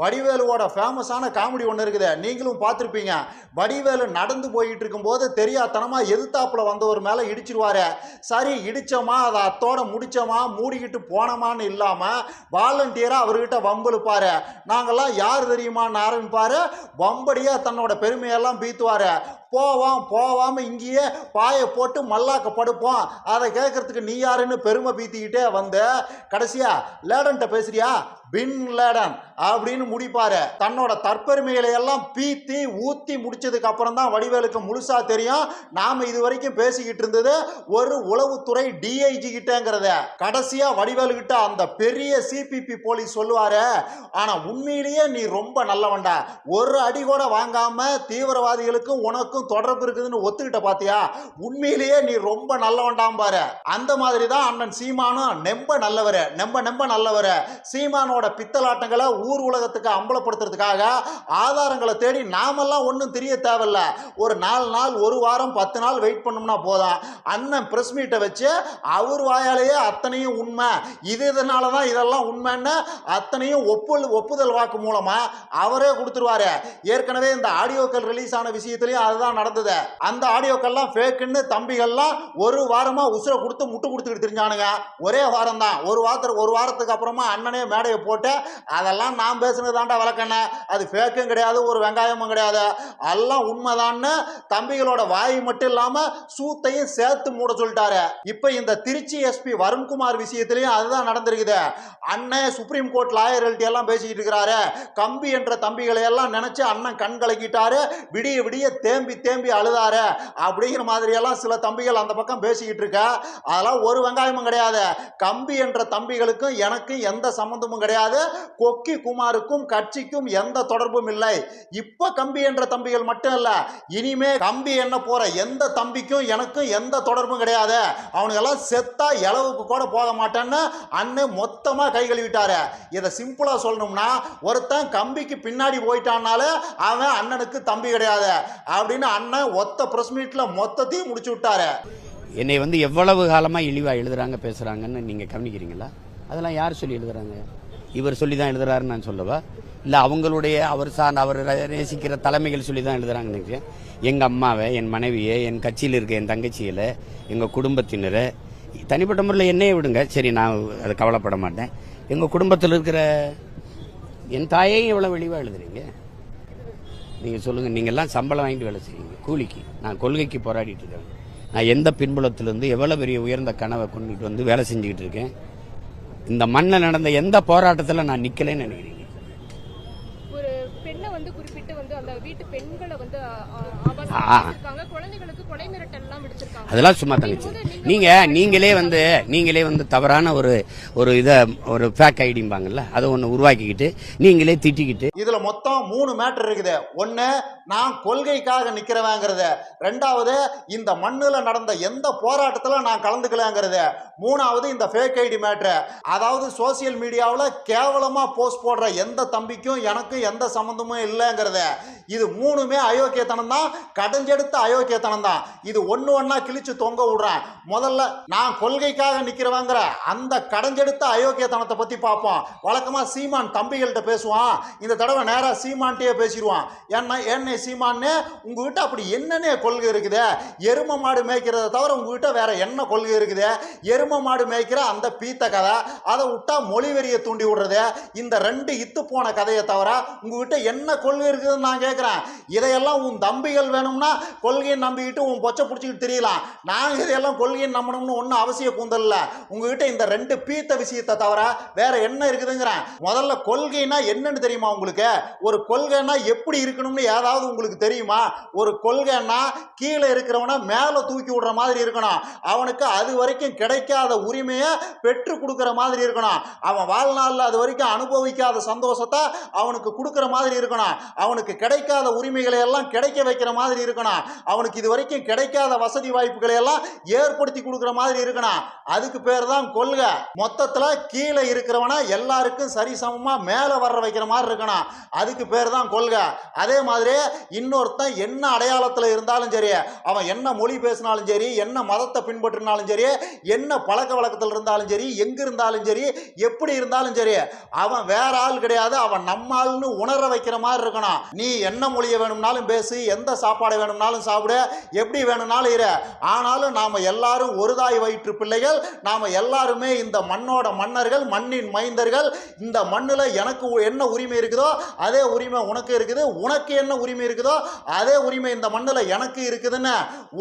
வடிவேலுவோட ஃபேமஸான காமெடி ஒன்று இருக்குது. நீங்களும் பார்த்துருப்பீங்க. வடிவேலு நடந்து போயிட்டு இருக்கும்போது தெரியாதனமாக எதிர்த்தாப்பில் வந்தவர் மேலே இடிச்சிருவாரு. சரி இடிச்சோமா அதை அத்தோட முடிச்சோமா மூடிக்கிட்டு போனோமான்னு இல்லாமல் வாலண்டியராக அவர்கிட்ட வம்புழுப்பாரு நாங்கள்லாம் யார் தெரியுமான்னு ஆரம்பிப்பார் வம்படியாக தன்னோட பெருமையெல்லாம் பீத்துவார். போவோம் போவாம இங்கேயே பாயை போட்டு மல்லாக்க படுப்போம் அதை கேட்கறதுக்கு நீ யாருன்னு பெருமை பீத்திக்கிட்டே வந்து. கடைசியா லேடன்ட்ட பேசுறியா? பின் லேடன் அப்படின்னு முடிப்பாரு. தன்னோட தற்பெருமைகளை எல்லாம் பீத்தி ஊத்தி முடிச்சதுக்கு அப்புறம் தான் வடிவேலுக்கு முழுசா தெரியும். நாம இது வரைக்கும் பேசிக்கிட்டு இருந்தது ஒரு உளவுத்துறை டிஐஜி கிட்டங்கிறத. கடைசியா வடிவேலு கிட்ட அந்த பெரிய சிபிபி போலீஸ் சொல்லுவாரு. ஆனா உண்மையிலேயே நீ ரொம்ப நல்லவன்டா. ஒரு அடி கூட வாங்காம தீவிரவாதிகளுக்கும் உனக்கும் தொடர்பு இருக்குதுன்னு ஒத்துக்கிட்ட பாத்தியா? உண்மையிலேயே நீ ரொம்ப நல்லவன்டாம் பாரு. அந்த மாதிரி தான் அண்ணன் சீமானும் நெம்ப நல்லவர் நெம்ப நெம்ப நல்லவர். சீமானோட பித்தலாட்டங்களை ஊர் உலகத்துக்கு அம்பலப்படுத்துறதுக்காக ஆதாரங்களை தேடி நாமெல்லாம் ஒன்றும் தெரிய தேவையில்ல. ஒரு நாலு நாள் ஒரு வாரம் பத்து நாள் வெயிட் பண்ணோம்னா போதும். அண்ணன் பிரஸ் மீட்டை வச்சு அவர் வாயாலேயே அத்தனையும் உண்மை. இது இதனால தான் இதெல்லாம் உண்மைன்னு அத்தனையும் ஒப்புல் ஒப்புதல் வாக்கு மூலமா அவரே கொடுத்துருவாரு. ஏற்கனவே இந்த ஆடியோக்கள் ரிலீஸ் ஆன விஷயத்துலயும் அதுதான் நடந்தது. அந்த ஆடியோக்கெல்லாம் ஃபேக்குன்னு தம்பிகள்லாம் ஒரு வாரமா உசுரை கொடுத்து முட்டு கொடுத்துக்கிட்டு தெரிஞ்சானுங்க. ஒரே வாரம் தான் ஒரு வாரத்துக்கு ஒரு வாரத்துக்கு அப்புறமா அண்ணனே மேடையை போட்டு அதெல்லாம் நான் பேசுனது தாண்டா அது ஃபேக்கும் கிடையாது ஒரு வெங்காயமும் கிடையாது. எல்லாம் உண்மைதான்னு தம்பிகளோட வாய் மட்டும் இல்லாம சூத்தையும் சேர்த்து மூட சொல்லிட்டாரு. இப்ப இந்த திருச்சி எஸ்பி வருண்குமார் விஷயத்திலையும் அதுதான் நடந்திருக்குது. அண்ணன் சுப்ரீம் கோர்ட் லாயர் எல்லாம் பேசிக்கிட்டு இருக்கிறாரு. கம்பி என்ற தம்பிகளை எல்லாம் நினைச்சு அண்ணன் கண் கலக்கிட்டாரு. விடிய விடிய தேம்பி தேம்பி அழுதாரு அப்படிங்கிற மாதிரி எல்லாம் சில தம்பிகள் அந்த பக்கம் பேசிக்கிட்டு இருக்க. அதெல்லாம் ஒரு வெங்காயமும் கிடையாது. கம்பி என்ற தம்பிகளுக்கும் எனக்கும் எந்த சம்பந்தமும் கிடையாது. கொக்கி குமாருக்கும் கட்சிக்கும் எந்த தொடர்பும் இல்லை. இப்ப கம்பி என்ற தம்பிகள் மட்டும் இல்ல இனிமே கம்பி என்ன போற எந்த தம்பிக்கும் எனக்கும் எந்த தொடர்பும் கிடையாது. அவனுக்கெல்லாம் செத்தா இளவுக்கு கூட போக மாட்டேன்னு அண்ணன் மொத்தமா கை கழுவிட்டாரு. இதை சிம்பிளா சொல்லணும்னா ஒருத்தன் கம்பிக்கு பின்னாடி போயிட்டான்னாலே அவன் அண்ணனுக்கு தம்பி கிடையாது. அப்படின்னு அண்ணன் ஒத்த பிரஸ் மீட்ல மொத்தத்தையும் முடிச்சு விட்டாரு. என்னை வந்து எவ்வளவு காலமாக இழிவாக எழுதுறாங்க பேசுகிறாங்கன்னு நீங்கள் கவனிக்கிறீங்களா? அதெல்லாம் யார் சொல்லி எழுதுறாங்க? இவர் சொல்லி தான் எழுதுறாருன்னு நான் சொல்லவா? இல்லை அவங்களுடைய அவர் சார்ந்த அவர் நேசிக்கிற தலைமைகள் சொல்லி தான் எழுதுறாங்கன்னு எங்கள் அம்மாவை என் மனைவியை என் கட்சியில் இருக்க என் தங்கச்சியில் எங்கள் குடும்பத்தினரை தனிப்பட்ட முறையில் என்னையே விடுங்க. சரி நான் அதை கவலைப்பட மாட்டேன். எங்கள் குடும்பத்தில் இருக்கிற என் தாயையும் எவ்வளோ வெளிவாக எழுதுறீங்க? நீங்கள் சொல்லுங்கள் நீங்கள்லாம் சம்பளம் வாங்கிட்டு வேலை செய்வீங்க கூலிக்கு. நான் கொள்கைக்கு போராடிட்டு இருக்கேன். நான் எந்த பின்புலத்திலிருந்து எவ்வளோ பெரிய உயர்ந்த கனவை கொண்டுட்டு வந்து வேலை செஞ்சுக்கிட்டு இருக்கேன்? இந்த மண்ணில் நடந்த எந்த போராட்டத்தில் நான் நிற்கலைன்னு நினைக்கிறீங்க? வந்து குறிப்பிட்டு வந்து அந்த வீட்டு பெண்களை வந்து குழந்தைகளுக்கு கொலை அதெல்லாம் சும்மா தங்கச்சி. நீங்க நீங்களே வந்து நீங்களே வந்து தவறான ஒரு ஒரு இதை ஒரு ஃபேக் ஐடிம்பாங்கல்ல அதை ஒன்று உருவாக்கிக்கிட்டு நீங்களே திட்டிக்கிட்டு. இதுல மொத்தம் மூணு மேட்டர் இருக்குது. ஒன்னு நான் கொள்கைக்காக நிக்கிறவங்கிறது. ரெண்டாவது இந்த மண்ணுல நடந்த எந்த போராட்டத்துல நான் கலந்துக்கலங்கிறது. மூணாவது இந்த ஃபேக் ஐடி மேட்ரு அதாவது சோசியல் மீடியாவில் கேவலமாக போஸ்ட் போடுற எந்த தம்பிக்கும் எனக்கும் எந்த சம்மந்தமும் இல்லைங்கிறத இது மூணுமே அயோக்கியத்தனம் தான். கடைஞ்செடுத்த அயோக்கியத்தனம் தான். இது ஒன்று ஒன்றா கிழிச்சு தொங்க விடுறேன். முதல்ல நான் கொள்கைக்காக நிற்கிறவங்கிற அந்த கடைஞ்செடுத்த அயோக்கியத்தனத்தை பற்றி பார்ப்போம். வழக்கமாக சீமான் தம்பிகள்கிட்ட பேசுவான். இந்த தடவை நேராக சீமான்ட்டே பேசிடுவான். என்ன என்ன சீமான்னு உங்ககிட்ட அப்படி என்னென்ன கொள்கை இருக்குது. எரும மாடு மேய்க்கிறத தவிர உங்ககிட்ட வேற என்ன கொள்கை இருக்குது? எரும மாடு மேய்க்கிற அந்த பீத்த கதை அதை விட்டா மொழிவெறியை தூண்டி விடுறது இந்த ரெண்டு இத்து போன கதையை தவிர உங்ககிட்ட என்ன கொள்கை இருக்குதுன்னு நான் கேட்குறேன் இதையெல்லாம் உன் தம்பிகள் வேணும்னா கொள்கையை நம்பிக்கிட்டு உன் பொச்சை பிடிச்சிக்கிட்டு தெரியலாம். நாங்கள் இதையெல்லாம் கொள்கையை நம்பணும்னு ஒன்றும் அவசிய கூந்தல்ல உங்ககிட்ட இந்த ரெண்டு பீத்த விஷயத்தை தவிர வேற என்ன இருக்குதுங்கிறேன். முதல்ல கொள்கைனா என்னன்னு தெரியுமா உங்களுக்கு? ஒரு கொள்கைன்னா எப்படி இருக்கணும்னு ஏதாவது உங்களுக்கு தெரியுமா? ஒரு கொள்கைன்னா கீழே இருக்கிறவனை மேலே தூக்கி விடுற மாதிரி இருக்கணும். அவனுக்கு அது வரைக்கும் கிடைக்காத உரிமையை பெற்று கொடுக்குற மாதிரி இருக்கணும். அவன் வாழ்நாளில் அது வரைக்கும் அனுபவிக்காத சந்தோஷத்தை அவனுக்கு கொடுக்குற மாதிரி இருக்கணும். அவனுக்கு கிடைக்காத உரிமைகளை எல்லாம் கிடைக்க வைக்கிற மாதிரி இருக்கணும். அவனுக்கு இது வரைக்கும் கிடைக்காத வசதி வாய்ப்புகளை எல்லாம் ஏற்படுத்தி கொடுக்குற மாதிரி இருக்கணும். அதுக்கு பேர் தான் கொள்கை. மொத்தத்தில் கீழே இருக்கிறவனை எல்லாருக்கும் சரிசமமாக மேலே வர வைக்கிற மாதிரி இருக்கணும். அதுக்கு பேர் தான் கொள்கை. அதே மாதிரி இன்னொருத்தன் என்ன அடையாளத்தில் இருந்தாலும் சரி அவன் என்ன மொழி பேசினாலும் சரி என்ன மதத்தை பின்பற்றினாலும் சரி என்ன பழக்க வழக்கத்தில் இருந்தாலும் சரி எங்க இருந்தாலும் சரி எப்படி இருந்தாலும் சரி அவன் வேற ஆள் கிடையாது. அவன் நம்ம ஆள்னு உணர வைக்கிற மாதிரி இருக்கணும். நீ என்ன என்ன மொழியை வேணும்னாலும் பேசு எந்த சாப்பாடை வேணும்னாலும் சாப்பிடு எப்படி வேணும்னாலும் இரு. ஆனாலும் நாம எல்லாரும் ஒருதாய் வயிற்று பிள்ளைகள் நாம எல்லாருமே இந்த மண்ணோட மன்னர்கள் மண்ணின் மைந்தர்கள் இந்த மண்ணில் எனக்கு என்ன உரிமை இருக்குதோ அதே உரிமை உனக்கு இருக்குது உனக்கு என்ன உரிமை இருக்குதோ அதே உரிமை இந்த மண்ணில் எனக்கு இருக்குதுன்னு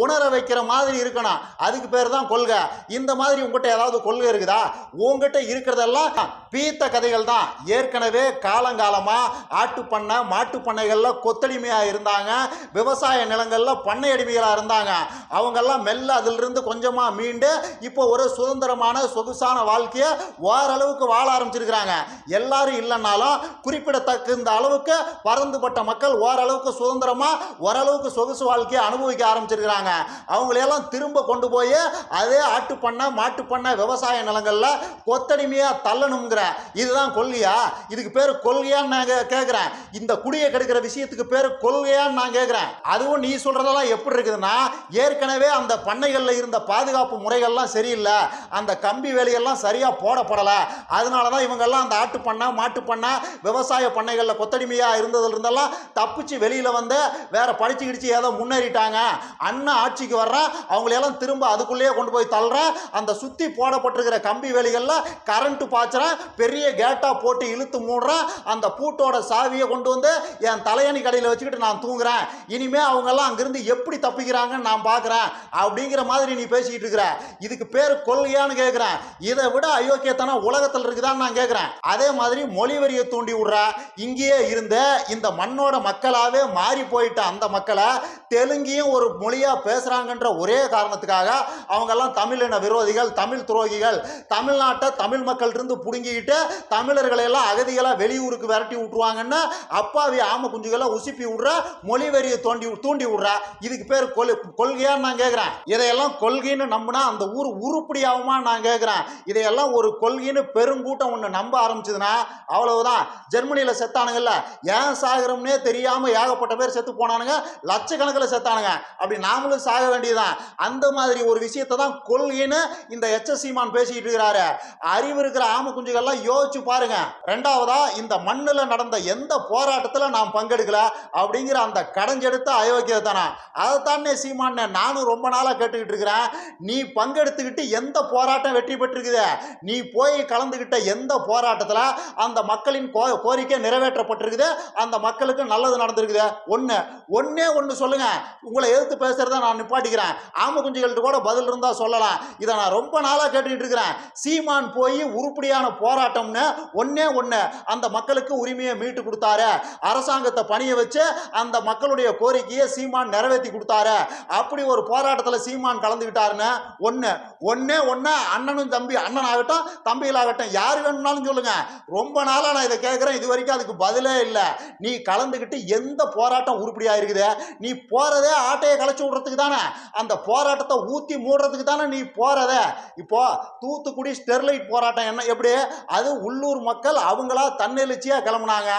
உணர வைக்கிற மாதிரி இருக்கணும். அதுக்கு பேர் தான் கொள்கை. இந்த மாதிரி உங்ககிட்ட ஏதாவது கொள்கை இருக்குதா? உங்ககிட்ட இருக்கிறதெல்லாம் பீத்த கதைகள் தான். ஏற்கனவே காலங்காலமா ஆட்டு பண்ணை மாட்டு பண்ணைகளில் கொத்தடிமையா இருந்தாங்க விவசாய நிலங்கள்ல பண்ணை அடிமைகளா இருந்தாங்க. அவங்கெல்லாம் மெல்ல அதிலிருந்து கொஞ்சமா மீண்டு இப்போ ஒரு சுதந்திரமான சொகுசான வாழ்க்கையை ஓரளவுக்கு வாழ ஆரம்பிச்சிருக்கிறாங்க. எல்லாரும் இல்லைன்னாலும் குறிப்பிடத்தக்க இந்த அளவுக்கு பறந்துபட்ட மக்கள் ஓரளவுக்கு சுதந்திரமா ஓரளவுக்கு சொகுசு வாழ்க்கையை அனுபவிக்க ஆரம்பிச்சிருக்கிறாங்க. அவங்களையெல்லாம் திரும்ப கொண்டு போய் அதே ஆட்டு பண்ணை மாட்டு பண்ண விவசாய நிலங்கள்ல கொத்தடிமையா தள்ளணுங்கிற இதுதான் கொள்கையா இதுக்கு பேர் கொள்கையான்னு நான் கே- இந்த குடியை கெடுக்கிற விஷயத்துக்கு பேர் கொள்கையான்னு நான் கேட்குறேன் அதுவும் நீ சொல்கிறதெல்லாம் எப்படி இருக்குதுன்னா ஏற்கனவே அந்த பண்ணைகளில் இருந்த பாதுகாப்பு முறைகள்லாம் சரியில்லை அந்த கம்பி வேலையெல்லாம் சரியாக போடப்படலை அதனால தான் இவங்கெல்லாம் அந்த ஆட்டு பண்ணை மாட்டு பண்ணை விவசாய பண்ணைகளில் கொத்தடிமையாக இருந்ததுல இருந்தெல்லாம் தப்பிச்சு வெளியில் வந்து வேற படிச்சு கிடிச்சு ஏதோ முன்னேறிட்டாங்க. அண்ணன் ஆட்சிக்கு வர்றேன் அவங்களையெல்லாம் திரும்ப அதுக்குள்ளேயே கொண்டு போய் தள்ளுறேன் அந்த சுற்றி போடப்பட்டிருக்கிற கம்பி வேலிகளில் கரண்ட்டு பாய்ச்சுறேன் பெரிய கேட்டாக போட்டு இழுத்து மூடுறேன் அந்த பூட்டோட சாவியை கொண்டு வந்து என் தலையணி கடையில் வச்சுக்கிட்டு நான் தூங்குறேன். இனிமே அவங்கெல்லாம் அங்கிருந்து எப்படி தப்பிக்கிறாங்கன்னு நான் பார்க்குறேன். அப்படிங்கிற மாதிரி நீ பேசிக்கிட்டு இருக்கிற. இதுக்கு பேர் கொள்கையான்னு கேட்குறேன் இதை விட அயோக்கியத்தனம் உலகத்தில் இருக்குதான்னு நான் கேட்குறேன் அதே மாதிரி மொழிவரியை தூண்டி விடுற இங்கேயே இருந்த இந்த மண்ணோட மக்களாவே மாறி போயிட்ட அந்த மக்களை தெலுங்கையும் ஒரு மொழியா பேசுறாங்கன்ற ஒரே காரணத்துக்காக அவங்கெல்லாம் தமிழின விரோதிகள் தமிழ் துரோகிகள் தமிழ்நாட்டை தமிழ் மக்கள் இருந்து புடுங்கிக்கிட்டு தமிழர்களை எல்லாம் அகதிகளா வெளியூருக்கு விரட்டி விட்டுருவாங்கன்னு அப்பாவி ஆம குஞ்சுகளை உசுப்பி விடுற மொழி தோண்டி தூண்டி விடுற. இதுக்கு பேர் கொள் கொள்கையான்னு நான் கேட்குறேன் இதையெல்லாம் கொள்கைன்னு நம்பினா அந்த ஊர் உருப்படியாகுமா நான் கேட்குறேன் இதையெல்லாம் ஒரு கொள்கைன்னு பெருங்கூட்டம் ஒன்று நம்ப ஆரம்பிச்சதுன்னா அவ்வளவுதான். ஜெர்மனியில் செத்தானுங்கல்ல ஏன் சாகிறோம்னே தெரியாம ஏகப்பட்ட பேர் செத்து போனானுங்க? லட்சக்கணக்கில் செத்தானுங்க. அப்படி நாமளும் சாக வேண்டியதுதான். அந்த மாதிரி ஒரு விஷயத்தை தான் கொள்கைன்னு இந்த எச்எஸ் சீமான் பேசிக்கிட்டு இருக்கிறாரு. அறிவு இருக்கிற ஆம குஞ்சுகள்லாம் யோசிச்சு பாருங்க. ரெண்டாவதா இந்த மண்ணில் நடந்த எந்த போராட்டத்தில் நான் பங்கெடுக்கல? அப்படிங்கிற அந்த கடைஞ்செடுத்த அயோக்கியத்தனம் அதைத்தானே சீமானே நானும் ரொம்ப நாளாக கேட்டுக்கிட்டு இருக்கிறேன். நீ பங்கெடுத்துக்கிட்டு எந்த போராட்டம் வெற்றி பெற்றிருக்குது? நீ போய் கலந்துக்கிட்ட எந்த போராட்டத்தில் அந்த மக்களின் கோ கோரிக்கை நிறைவேற்றப்பட்டிருக்குது? அந்த மக்களுக்கு நல்லது நடந்திருக்குது. ஒன்று ஒன்றே ஒன்று சொல்லுங்க. உங்களை எதிர்த்து பேசுகிறத நான் நிப்பாட்டிக்கிறேன். ஆம குஞ்சுகள்கிட்ட கூட பதில் இருந்தால் சொல்லலாம். இதை நான் ரொம்ப நாளாக கேட்டுக்கிட்டு இருக்கிறேன். சீமான் போய் உருப்படியான போராட்டம்னு ஒன்றே ஒன்று அந்த மக்களுக்கு உரிமையை மீட்டு கொடுத்தாரு. அரசாங்கத்தை பணி பணிய வச்சு அந்த மக்களுடைய கோரிக்கையை சீமான் நிறைவேற்றி கொடுத்தாரு. அப்படி ஒரு போராட்டத்தில் சீமான் கலந்துக்கிட்டாருன்னு ஒன்று ஒன்றே ஒன்று அண்ணனும் தம்பி அண்ணன் ஆகட்டும் தம்பிகளாகட்டும் யார் வேணும்னாலும் சொல்லுங்க. ரொம்ப நாளாக நான் இதை கேட்குறேன் இது வரைக்கும் அதுக்கு பதிலே இல்லை. நீ கலந்துக்கிட்டு எந்த போராட்டம் உருப்படியாக இருக்குது? நீ போகிறதே ஆட்டையை கலைச்சி விட்றதுக்கு தானே? அந்த போராட்டத்தை ஊற்றி மூடுறதுக்கு தானே நீ போகிறதே இப்போ தூத்துக்குடி ஸ்டெர்லைட் போராட்டம் என்ன எப்படி? அது உள்ளூர் மக்கள் அவங்களா தன்னெழுச்சியாக கிளம்புனாங்க.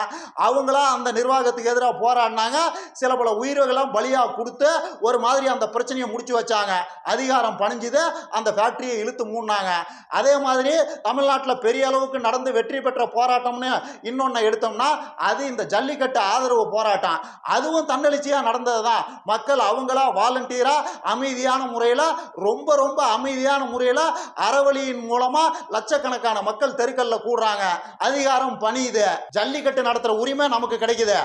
அவங்களா அந்த நிர்வாகத்துக்கு எதிராக போராடினாங்க. சில பல உயிர்களெல்லாம் பலியாக கொடுத்து ஒரு மாதிரி அந்த பிரச்சனையை முடிச்சு வச்சாங்க. அதிகாரம் பணிஞ்சுது. அந்த ஃபேக்ட்ரியை இழுத்து மூடினாங்க. அதே மாதிரி தமிழ்நாட்டில் பெரிய அளவுக்கு நடந்து வெற்றி பெற்ற போராட்டம்னு இன்னொன்று எடுத்தோம்னா அது இந்த ஜல்லிக்கட்டு ஆதரவு போராட்டம். அதுவும் தன்னெழுச்சியாக நடந்தது தான் மக்கள் அவங்களா வாலண்டியராக அமைதியான முறையில் ரொம்ப ரொம்ப அமைதியான முறையில் அறவழியின் மூலமாக லட்சக்கணக்கான மக்கள் தெருக்கல்ல கூடுறாங்க. அதிகாரம் பணியுது. ஜல்லிக்கட்டு நடத்துகிற உரிமை நமக்கு கிடைக்குது.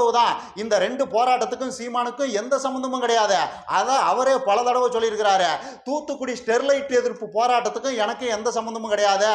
அவ்வளவுதான் இந்த ரெண்டு போராட்டத்துக்கும் சீமானுக்கும் எந்த சம்மந்தமும் கிடையாது. அதை அவரே பல தடவை சொல்லியிருக்கிறாரு. தூத்துக்குடி ஸ்டெர்லைட் எதிர்ப்பு போராட்டத்துக்கும் எனக்கு எந்த சம்மந்தமும் கிடையாது.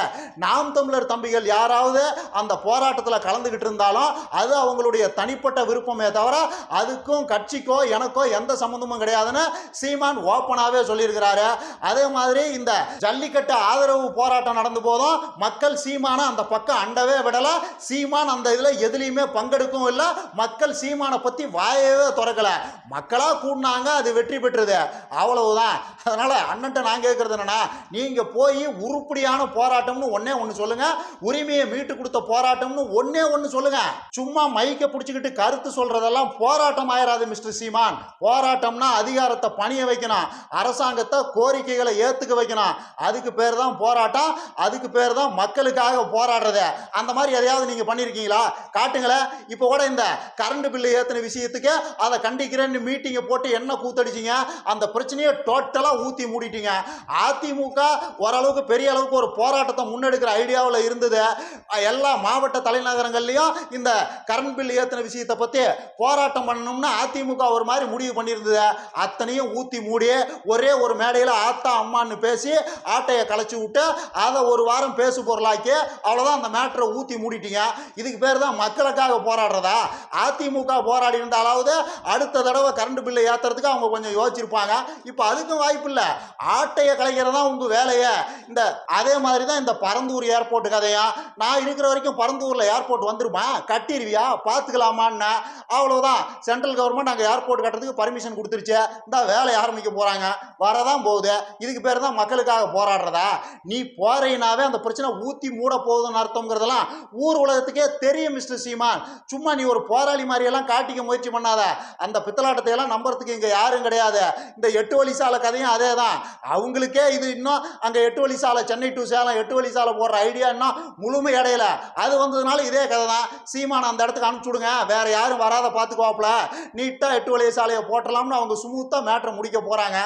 நாம் தமிழர் தம்பிகள் யாராவது அந்த போராட்டத்தில் கலந்துக்கிட்டு இருந்தாலும் அது அவங்களுடைய தனிப்பட்ட விருப்பமே தவிர அதுக்கும் கட்சிக்கோ எனக்கோ எந்த சம்மந்தமும் கிடையாதுன்னு சீமான் ஓப்பனாகவே சொல்லியிருக்கிறாரு. அதே மாதிரி இந்த ஜல்லிக்கட்டு ஆதரவு போராட்டம் நடந்த போதும் மக்கள் சீமான அந்த பக்கம் அண்டவே விடல. சீமான் அந்த இதில் எதுலேயுமே பங்கெடுக்கவும் இல்லை. மக்கள் மக்கள் சீமானை பத்தி வாயவே திறக்கல. மக்களா கூடினாங்க அது வெற்றி பெற்றது. அவ்வளவுதான். அதனால அண்ணன்ட்ட நான் கேட்கறது என்னன்னா நீங்க போய் உருப்படியான போராட்டம்னு ஒன்னே ஒன்று சொல்லுங்க உரிமையை மீட்டு கொடுத்த போராட்டம்னு ஒன்னே ஒன்று சொல்லுங்க. சும்மா மைக்கை பிடிச்சிக்கிட்டு கருத்து சொல்றதெல்லாம் போராட்டம் ஆயிராது மிஸ்டர் சீமான். போராட்டம்னா அதிகாரத்தை பணிய வைக்கணும். அரசாங்கத்தை கோரிக்கைகளை ஏத்துக்க வைக்கணும். அதுக்கு பேர் தான் போராட்டம் அதுக்கு பேர் தான் மக்களுக்காக போராடுறது. அந்த மாதிரி எதையாவது நீங்க பண்ணியிருக்கீங்களா காட்டுங்களேன். இப்போ கூட இந்த கரண்ட் பில்லு ஏத்தின விஷயத்துக்கு அதை கண்டிக்கிறேன்னு மீட்டிங்கை போட்டு என்ன கூத்தடிச்சீங்க? அந்த பிரச்சனையை டோட்டலாக ஊற்றி மூடிட்டீங்க. அதிமுக ஓரளவுக்கு பெரிய அளவுக்கு ஒரு போராட்டத்தை முன்னெடுக்கிற ஐடியாவில் இருந்தது. எல்லா மாவட்ட தலைநகரங்கள்லையும் இந்த கரண்ட் பில் ஏற்றின விஷயத்தை பற்றி போராட்டம் பண்ணணும்னு அதிமுக ஒரு மாதிரி முடிவு பண்ணியிருந்தது. அத்தனையும் ஊற்றி மூடி ஒரே ஒரு மேடையில் ஆத்தா அம்மான்னு பேசி ஆட்டையை களைச்சி விட்டு அதை ஒரு வாரம் பேசு பொருளாக்கி அவ்வளோதான் அந்த மேட்டரை ஊற்றி மூடிட்டீங்க. இதுக்கு பேர் தான் மக்களுக்காக போராடுறதா? அதிமுக போராடி இருந்தாலாவது அடுத்த தடவை கரண்ட் பில்லை ஏற்றுறதுக்கு அவங்க கொஞ்சம் யோசிச்சிருப்பாங்க. இப்போ அதுக்கும் வாய்ப்பு இல்லை ஆட்டையை கலைக்கிறது தான் உங்கள் வேலையை. இந்த அதே மாதிரி தான் இந்த பரந்தூர் ஏர்போர்ட் கதையா? நான் இருக்கிற வரைக்கும் பரந்தூரில் ஏர்போர்ட் வந்துருமா? கட்டிடுவியா பார்த்துக்கலாமான்னு அவ்வளோதான் சென்ட்ரல் கவர்மெண்ட் அங்கே ஏர்போர்ட் கட்டுறதுக்கு பர்மிஷன் கொடுத்துருச்சு. இந்த வேலையை ஆரம்பிக்க போகிறாங்க வரதான் போகுது. இதுக்கு பேர் தான் மக்களுக்காக போராடுறதா? நீ போறீனாவே அந்த பிரச்சனை ஊற்றி மூட போகுதுன்னு அர்த்தங்கிறதெல்லாம் ஊர் உலகத்துக்கே தெரியும் மிஸ்டர் சீமான். சும்மா நீ ஒரு போராளி மாதிரியெல்லாம் காட்டிக்க முயற்சி பண்ணாத. அந்த பித்தலாட்டத்தை எல்லாம் நம்புறதுக்கு இங்கே யாரும் கிடையாது. இந்த எட்டு வழி சாலை கதையும் அதே தான் அவங்களுக்கே இது இன்னும் அங்கே எட்டு வழி சாலை சென்னை டு சேலம் எட்டு வழி சாலை போடுற ஐடியா இன்னும் முழுமை அடையல. அது வந்ததுனால இதே கதை தான் சீமான் அந்த இடத்துக்கு அனுப்பிச்சு விடுங்க. வேற யாரும் வராத பார்த்துக்குவாப்புல நீட்டாக எட்டு வழி சாலையை போட்டலாம்னு அவங்க சுமூத்தாக மேட்ரை முடிக்க போகிறாங்க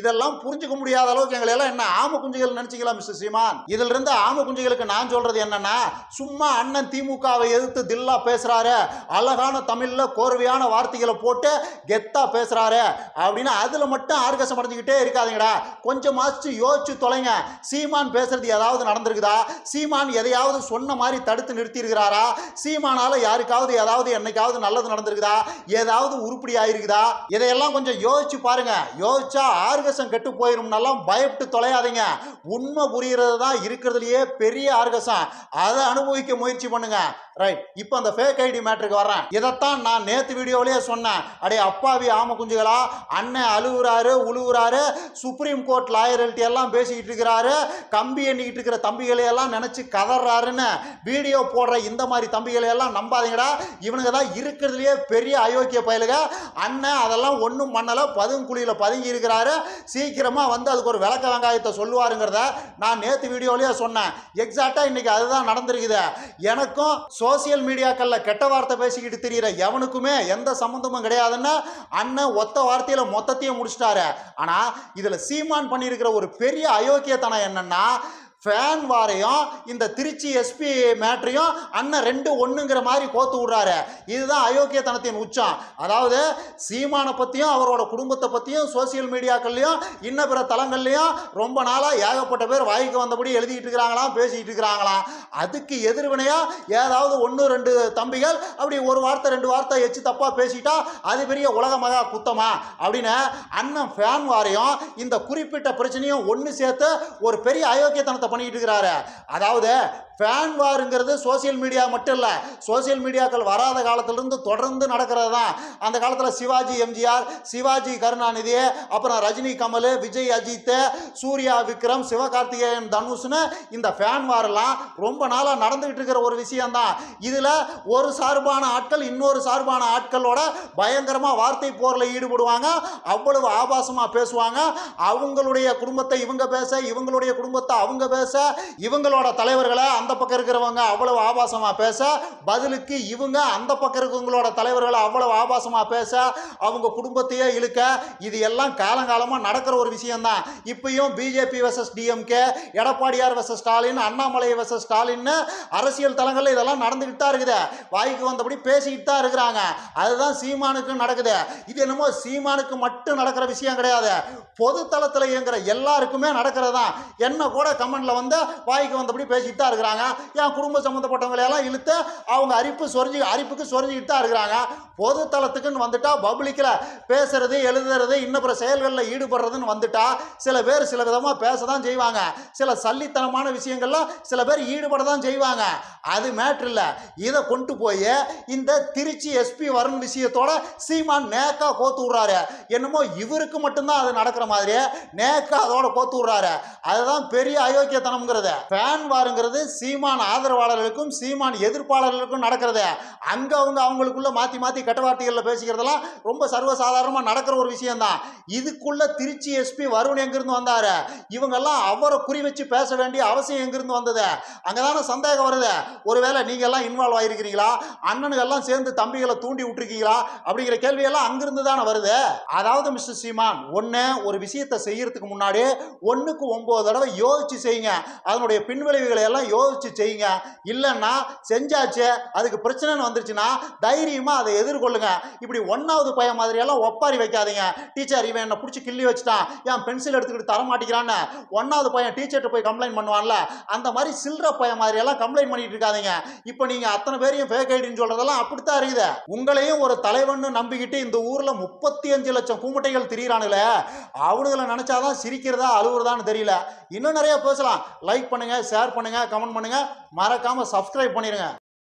இதெல்லாம் புரிஞ்சுக்க முடியாத அளவுக்கு எங்களை எல்லாம் என்ன ஆம குஞ்சுகள் நினச்சிக்கலாம் மிஸ்டர் சீமான்? இதுல இருந்து ஆம குஞ்சுகளுக்கு நான் சொல்றது என்னன்னா சும்மா அண்ணன் திமுகவை எதிர்த்து தில்லா பேசுறாரு அழகான தமிழ்ல கோர்வையான வார்த்தைகளை போட்டு கெத்தா பேசுறாரு அப்படின்னு அதுல மட்டும் ஆர்கசம் அடைஞ்சுக்கிட்டே இருக்காதீங்கடா கொஞ்சமாச்சு யோசிச்சு தொலைங்க. சீமான் பேசுறது ஏதாவது நடந்திருக்குதா? சீமான் எதையாவது சொன்ன மாதிரி தடுத்து நிறுத்தி இருக்கிறாரா சீமானால யாருக்காவது ஏதாவது என்னைக்காவது நல்லது நடந்திருக்குதா? ஏதாவது உருப்படி ஆயிருக்குதா? இதையெல்லாம் கொஞ்சம் யோசிச்சு பாருங்க. யோசிச்சா ஆர்கசம் கெட்டு போயிரும்னாலாம் பயப்பட்டு தொலையாதீங்க. உண்மை புரிகிறது தான் இருக்கிறதுலையே பெரிய ஆர்கசம். அதை அனுபவிக்க முயற்சி பண்ணுங்க. ரைட் இப்போ அந்த ஃபேக் ஐடி மேட்ருக்கு வர்றேன். இதைத்தான் நான் நேற்று வீடியோலேயே சொன்னேன். அடே அப்பாவி ஆம குஞ்சுகளா அண்ணன் அழுகுறாரு உழுவுறாரு சுப்ரீம் கோர்ட் லாயரல்ட்டி எல்லாம் பேசிக்கிட்டு இருக்கிறாரு கம்பி எண்ணிக்கிட்டு இருக்கிற தம்பிகளை எல்லாம் நினச்சி கதறாருன்னு வீடியோ போடுற இந்த மாதிரி தம்பிகளை எல்லாம் நம்பாதீங்கடா. இவனுங்க தான் இருக்கிறதுலையே பெரிய அயோக்கிய பயலுக. அண்ணன் அதெல்லாம் ஒன்றும் பண்ணலை பதுங்குழியில் பதுங்கி இருக்கிறாரு. சீக்கிரமாக வந்து அதுக்கு ஒரு விளக்க வெங்காயத்தை சொல்லுவாருங்கிறத நான் நேற்று வீடியோலேயே சொன்னேன். எக்ஸாக்டாக இன்னைக்கு அதுதான் நடந்திருக்குது. எனக்கும் சோசியல் மீடியாக்களில் கெட்ட வார்த்தை பேசிக்கிட்டு தெரியிற எவனுக்குமே எந்த சம்மந்தமும் கிடையாதுன்னு அண்ணன் ஒத்த வார்த்தையில் மொத்தத்தையும் முடிச்சிட்டாரு. ஆனால் இதில் சீமான் பண்ணியிருக்கிற ஒரு பெரிய அயோக்கியத்தனம் என்னன்னா ஃபேன் வாரையும் இந்த திருச்சி எஸ்பி மேட்ரையும் அண்ணன் ரெண்டு ஒன்றுங்கிற மாதிரி கோத்து விடுறாரு. இதுதான் அயோக்கியத்தனத்தின் உச்சம். அதாவது சீமானை பற்றியும் அவரோட குடும்பத்தை பற்றியும் சோசியல் மீடியாக்கள்லையும் இன்ன பிற தளங்கள்லையும் ரொம்ப நாளாக ஏகப்பட்ட பேர் வாய்க்கு வந்தபடி எழுதிட்டு இருக்கிறாங்களாம் பேசிக்கிட்டு இருக்கிறாங்களாம். அதுக்கு எதிர்வினையாக ஏதாவது ஒன்று ரெண்டு தம்பிகள் அப்படி ஒரு வார்த்தை ரெண்டு வார்த்தை எச்சு தப்பாக பேசிட்டா அது பெரிய உலக மகா குத்தமா? அப்படின்னு அண்ணன் ஃபேன் வாரையும் இந்த குறிப்பிட்ட பிரச்சனையும் ஒன்று சேர்த்து ஒரு பெரிய அயோக்கியத்தனத்தை பண்ணிட்டு இருக்கிறாரு. அதாவது ஃபேன் வாருங்கிறது சோசியல் மீடியா மட்டும் இல்லை. சோசியல் மீடியாக்கள் வராத காலத்திலிருந்து தொடர்ந்து நடக்கிறது தான். அந்த காலத்தில் சிவாஜி எம்ஜிஆர் சிவாஜி கருணாநிதி அப்புறம் ரஜினி கமல் விஜய் அஜித் சூர்யா விக்ரம் சிவகார்த்திகேயன் தனுஷ்னு இந்த ஃபேன் வாரெல்லாம் ரொம்ப நாளாக நடந்துகிட்டு இருக்கிற ஒரு விஷயம்தான் இதில் ஒரு சார்பான ஆட்கள் இன்னொரு சார்பான ஆட்களோட பயங்கரமாக வார்த்தை போரில் ஈடுபடுவாங்க. அவ்வளவு ஆபாசமாக பேசுவாங்க. அவங்களுடைய குடும்பத்தை இவங்க பேச இவங்களுடைய குடும்பத்தை அவங்க பேச இவங்களோட தலைவர்களை அந்த அந்த பக்கம் இருக்கிறவங்க அவ்வளவு ஆபாசமாக பேச பதிலுக்கு இவங்க அந்த பக்கம் இருக்கிறவங்களோட தலைவர்களை அவ்வளவு ஆபாசமாக பேச அவங்க குடும்பத்தையே இழுக்க இது எல்லாம் காலங்காலமாக நடக்கிற ஒரு விஷயம்தான். இப்பயும் பிஜேபி வெர்சஸ் டிஎம்கே எடப்பாடியார் வெர்சஸ் ஸ்டாலின் அண்ணாமலை வெர்சஸ் ஸ்டாலின்னு அரசியல் தளங்களில் இதெல்லாம் நடந்துக்கிட்டு தான் இருக்குது. வாய்க்கு வந்தபடி பேசிக்கிட்டு தான் இருக்கிறாங்க. அதுதான் சீமானுக்கு நடக்குது. இது என்னமோ சீமானுக்கு மட்டும் நடக்கிற விஷயம் கிடையாது. பொது தளத்தில் இயங்குற எல்லாருக்குமே நடக்கிறது தான் என்ன கூட கமெண்ட்ல வந்து வாய்க்கு வந்தபடி பேசிக்கிட்டு தான் இருக்கிறாங்க. இருக்கிறாங்க என் குடும்ப சம்மந்தப்பட்டவங்களை எல்லாம் இழுத்து அவங்க அரிப்பு சொரிஞ்சு அரிப்புக்கு சொரிஞ்சிக்கிட்டு தான் இருக்கிறாங்க. பொது தளத்துக்குன்னு வந்துட்டா பப்ளிக்கில் பேசுறது எழுதுறது இன்னப்புற செயல்களில் ஈடுபடுறதுன்னு வந்துட்டா சில பேர் சில விதமாக பேச தான் செய்வாங்க. சில சல்லித்தனமான விஷயங்கள்ல சில பேர் ஈடுபட தான் செய்வாங்க. அது மேட்ரு இல்லை. இதை கொண்டு போய் இந்த திருச்சி எஸ்பி வருண் விஷயத்தோட சீமான் நேக்கா கோத்து விட்றாரு. என்னமோ இவருக்கு மட்டும்தான் அது நடக்கிற மாதிரி நேக்கா அதோட கோத்து விட்றாரு. அதுதான் பெரிய அயோக்கியத்தனம்ங்கிறது. ஃபேன் வாருங்கிறது சீமான் ஆதரவாளர்களுக்கும் சீமான் எதிர்ப்பாளர்களுக்கும் நடக்கிறத அங்க அவங்க அவங்களுக்குள்ள மாத்தி மாத்தி கெட்ட வார்த்தைகளில் பேசிக்கிறதெல்லாம் ரொம்ப சர்வசாதாரணமா நடக்கிற ஒரு விஷயம்தான். இதுக்குள்ள திருச்சி எஸ்பி வருண் எங்கிருந்து வந்தாரு? இவங்கெல்லாம் அவரை குறி வச்சு பேச வேண்டிய அவசியம் எங்கிருந்து வந்தது? அங்கதானே சந்தேகம் வருது. ஒருவேளை நீங்க எல்லாம் இன்வால்வ் ஆயிருக்கிறீங்களா? அண்ணனுங்க எல்லாம் சேர்ந்து தம்பிகளை தூண்டி விட்டுருக்கீங்களா? அப்படிங்கிற கேள்வியெல்லாம் அங்கிருந்து தானே வருது. அதாவது மிஸ்டர் சீமான் ஒன்று ஒரு விஷயத்தை செய்யறதுக்கு முன்னாடி ஒன்றுக்கு ஒம்பது தடவை யோசிச்சு செய்யுங்க. அதனுடைய பின்விளைவுகளை எல்லாம் யோசிச்சு செய்யுங்க. இல்லைன்னா செஞ்சாச்சு அதுக்கு பிரச்சனைன்னு வந்துருச்சுன்னா தைரியமா அதை எதிர்கொள்ளுங்க. இப்படி ஒன்னாவது பையன் மாதிரியெல்லாம் ஒப்பாரி வைக்காதீங்க. டீச்சர் இவன் என்னை பிடிச்சி கிள்ளி வச்சுட்டான். என் பென்சில் எடுத்துக்கிட்டு தர மாட்டேங்கிறான்னு ஒன்னாவது பையன் டீச்சர்கிட்ட போய் கம்ப்ளைண்ட் பண்ணுவான்ல. அந்த மாதிரி சில்லற பையன் மாதிரியெல்லாம் கம்ப்ளைண்ட் பண்ணிட்டு இருக்காதீங்க. இப்போ நீங்க அத்தனை பேரையும் ஃபேக் ஐடின்னு சொல்றதெல்லாம் அப்படித்தான் இருக்குது. உங்களையும் ஒரு தலைவன் நம்பிக்கிட்டு இந்த ஊர்ல முப்பத்தி அஞ்சு லட்சம் கூமுட்டைகள் திரியிறானுங்களே அவனுங்களை நினைச்சாதான் சிரிக்கிறதா அழுவுறதான்னு தெரியல. இன்னும் நிறைய பேசலாம். லைக் பண்ணுங்க ஷேர் பண்ணுங்க கமெண்ட் பண்ணுங்க. மறக்காம சப்ஸ்கிரைப் பண்ணிடுங்க